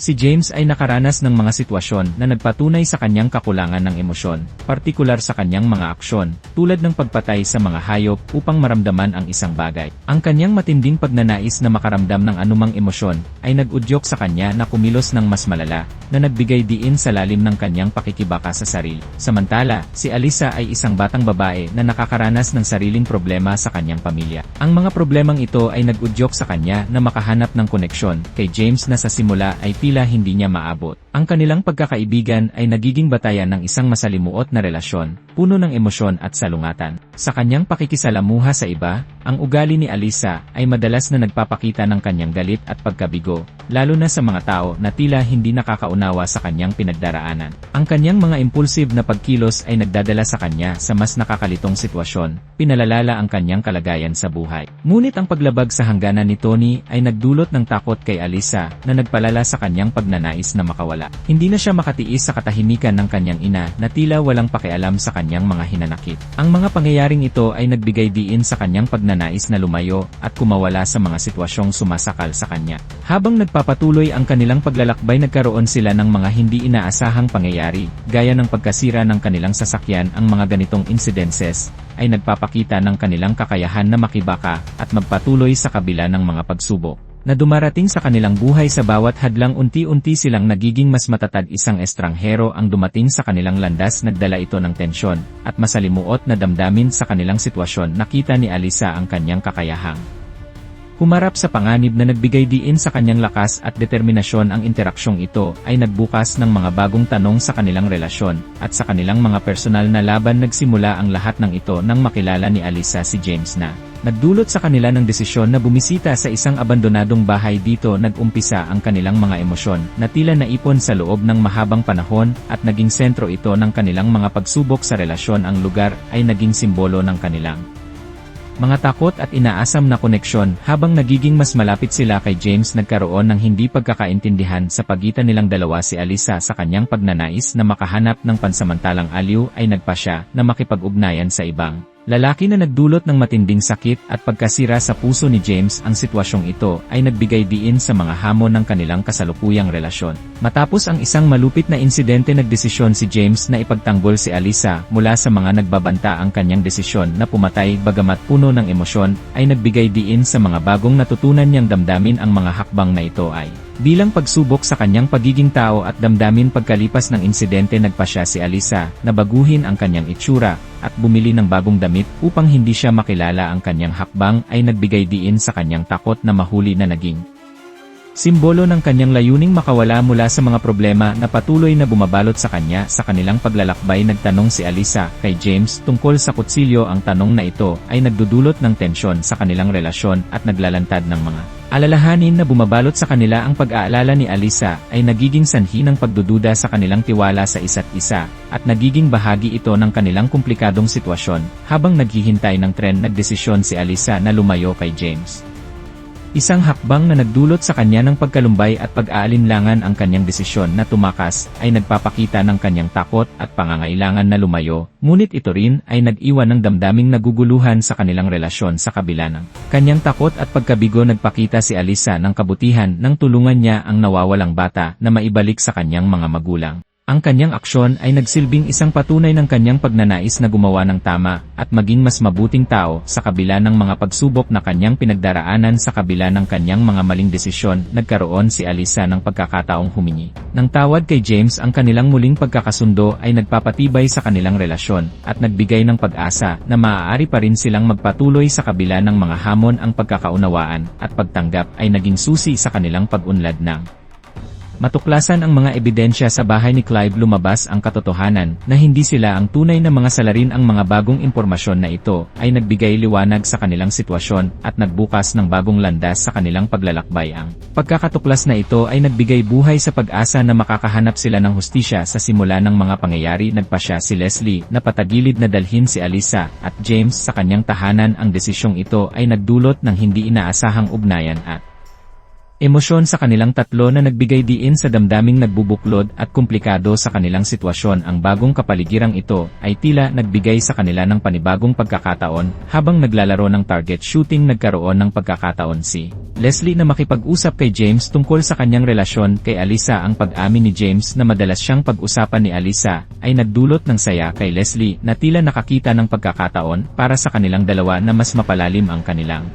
Si James ay nakaranas ng mga sitwasyon na nagpatunay sa kanyang kakulangan ng emosyon, partikular sa kanyang mga aksyon, tulad ng pagpatay sa mga hayop upang maramdaman ang isang bagay. Ang kanyang matinding pagnanais na makaramdam ng anumang emosyon ay nag-udyok sa kanya na kumilos ng mas malala, na nagbigay diin sa lalim ng kanyang pakikibaka sa sarili. Samantala, si Alisa ay isang batang babae na nakakaranas ng sariling problema sa kanyang pamilya. Ang mga problemang ito ay nag-udyok sa kanya na makahanap ng koneksyon kay James na sa simula ay tila hindi niya maabot. Ang kanilang pagkakaibigan ay nagiging batayan ng isang masalimuot na relasyon, puno ng emosyon at salungatan. Sa kanyang pakikisalamuha sa iba, ang ugali ni Alisa ay madalas na nagpapakita ng kanyang galit at pagkabigo, lalo na sa mga tao na tila hindi nakakaunawa sa kanyang pinagdaraanan. Ang kanyang mga impulsive na pagkilos ay nagdadala sa kanya sa mas nakakalitong sitwasyon, pinalalala ang kanyang kalagayan sa buhay. Ngunit ang paglabag sa hangganan ni Tony ay nagdulot ng takot kay Alisa na nagpalala sa kanyang pagnanais na makawala. Hindi na siya makatiis sa katahimikan ng kanyang ina na tila walang pakialam sa kanyang mga hinanakit. Ang mga pangyayaring ito ay nagbigay diin sa kanyang pagnanais na lumayo at kumawala sa mga sitwasyong sumasakal sa kanya. Habang nagpapatuloy ang kanilang paglalakbay nagkaroon sila ng mga hindi inaasahang pangyayari, gaya ng pagkasira ng kanilang sasakyan ang mga ganitong incidences, ay nagpapakita ng kanilang kakayahan na makibaka at magpatuloy sa kabila ng mga pagsubok na dumarating sa kanilang buhay sa bawat hadlang unti-unti silang nagiging mas matatag isang estranghero ang dumating sa kanilang landas nagdala ito ng tensyon, at masalimuot na damdamin sa kanilang sitwasyon nakita ni Alisa ang kanyang kakayahang. Humarap sa panganib na nagbigay diin sa kanyang lakas at determinasyon ang interaksyong ito ay nagbukas ng mga bagong tanong sa kanilang relasyon, at sa kanilang mga personal na laban nagsimula ang lahat ng ito nang makilala ni Alisa si James na. Nagdulot sa kanila ng desisyon na bumisita sa isang abandonadong bahay dito nag-umpisa ang kanilang mga emosyon na tila naipon sa loob ng mahabang panahon at naging sentro ito ng kanilang mga pagsubok sa relasyon. Ang lugar ay naging simbolo ng kanilang mga takot at inaasam na koneksyon. Habang nagiging mas malapit sila kay James nagkaroon ng hindi pagkakaintindihan sa pagitan nilang dalawa si Alisa sa kanyang pagnanais na makahanap ng pansamantalang aliw ay nagpa siya na makipag-ugnayan sa ibang lalaki na nagdulot ng matinding sakit at pagkasira sa puso ni James ang sitwasyong ito ay nagbigay diin sa mga hamon ng kanilang kasalukuyang relasyon. Matapos ang isang malupit na insidente nagdesisyon si James na ipagtanggol si Alisa mula sa mga nagbabanta ang kanyang desisyon na pumatay bagamat puno ng emosyon ay nagbigay diin sa mga bagong natutunan niyang damdamin ang mga hakbang na ito ay Bilang pagsubok sa kanyang pagiging tao at damdamin pagkalipas ng insidente nagpasya si Alisa na baguhin ang kanyang itsura at bumili ng bagong damit upang hindi siya makilala ang kanyang hakbang ay nagbigay diin sa kanyang takot na mahuli na naging Simbolo ng kanyang layuning makawala mula sa mga problema na patuloy na bumabalot sa kanya. Sa kanilang paglalakbay nagtanong si Alisa kay James tungkol sa kutsilyo. Ang tanong na ito ay nagdudulot ng tensyon sa kanilang relasyon at naglalantad ng mga alalahanin na bumabalot sa kanila ang pag-aalala ni Alisa ay nagiging sanhi ng pagdududa sa kanilang tiwala sa isa't isa at nagiging bahagi ito ng kanilang komplikadong sitwasyon habang naghihintay ng tren nagdesisyon si Alisa na lumayo kay James. Isang hakbang na nagdulot sa kanya ng pagkalumbay at pag-aalinlangan ang kanyang desisyon na tumakas ay nagpapakita ng kanyang takot at pangangailangan na lumayo, ngunit ito rin ay nag-iwan ng damdaming naguguluhan sa kanilang relasyon sa kabila ng kanyang takot at pagkabigo nagpakita si Alisa ng kabutihan nang tulungan niya ang nawawalang bata na maibalik sa kanyang mga magulang. Ang kanyang aksyon ay nagsilbing isang patunay ng kanyang pagnanais na gumawa ng tama at maging mas mabuting tao sa kabila ng mga pagsubok na kanyang pinagdaraanan sa kabila ng kanyang mga maling desisyon. Nagkaroon si Alisa ng pagkakataong humingi. Nang tawad kay James ang kanilang muling pagkakasundo ay nagpapatibay sa kanilang relasyon at nagbigay ng pag-asa na maaari pa rin silang magpatuloy sa kabila ng mga hamon ang pagkakaunawaan at pagtanggap ay naging susi sa kanilang pag-unlad ng Matuklasan ang mga ebidensya sa bahay ni Clive lumabas ang katotohanan na hindi sila ang tunay na mga salarin ang mga bagong impormasyon na ito ay nagbigay liwanag sa kanilang sitwasyon at nagbukas ng bagong landas sa kanilang paglalakbay. Ang pagkakatuklas na ito ay nagbigay buhay sa pag-asa na makakahanap sila ng hustisya sa simula ng mga pangyayari. Nagpasya si Leslie na patagilid na dalhin si Alisa at James sa kanyang tahanan. Ang desisyong ito ay nagdulot ng hindi inaasahang ugnayan at Emosyon sa kanilang tatlo na nagbigay diin sa damdaming nagbubuklod at komplikado sa kanilang sitwasyon. Ang bagong kapaligirang ito ay tila nagbigay sa kanila ng panibagong pagkakataon habang naglalaro ng target shooting nagkaroon ng pagkakataon si Leslie na makipag-usap kay James tungkol sa kanyang relasyon kay Alisa. Ang pag-amin ni James na madalas siyang pag-usapan ni Alisa ay nagdulot ng saya kay Leslie na tila nakakita ng pagkakataon para sa kanilang dalawa na mas mapalalim ang kanilang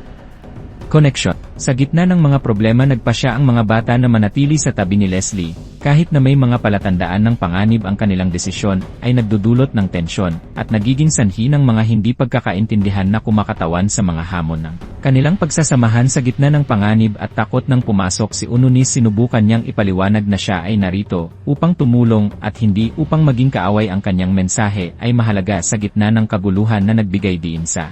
Connection. Sa gitna ng mga problema nagpa siya ang mga bata na manatili sa tabi ni Leslie, kahit na may mga palatandaan ng panganib ang kanilang desisyon, ay nagdudulot ng tensyon, at nagiging sanhi ng mga hindi pagkakaintindihan na kumakatawan sa mga hamon ng kanilang pagsasamahan sa gitna ng panganib at takot ng pumasok si Ununis sinubukan niyang ipaliwanag na siya ay narito, upang tumulong, at hindi upang maging kaaway ang kanyang mensahe ay mahalaga sa gitna ng kaguluhan na nagbigay diin sa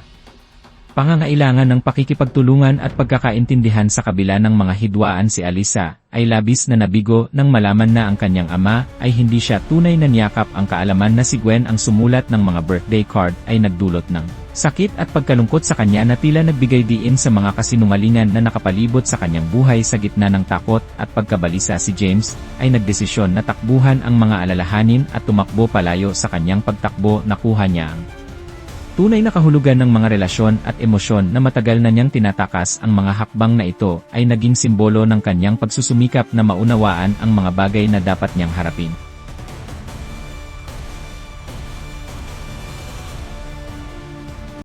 Pangangailangan ng pakikipagtulungan at pagkakaintindihan sa kabila ng mga hidwaan si Alisa, ay labis na nabigo nang malaman na ang kanyang ama ay hindi siya tunay na niyakap. Ang kaalaman na si Gwen ang sumulat ng mga birthday card ay nagdulot ng sakit at pagkalungkot sa kanya na tila nagbigay diin sa mga kasinungalingan na nakapalibot sa kanyang buhay sa gitna ng takot at pagkabalisa. Si James ay nagdesisyon na takbuhan ang mga alalahanin at tumakbo palayo sa kanyang pagtakbo. Nakuha niya ang Tunay na kahulugan ng mga relasyon at emosyon na matagal na niyang tinatakas ang mga hakbang na ito ay naging simbolo ng kanyang pagsusumikap na maunawaan ang mga bagay na dapat niyang harapin.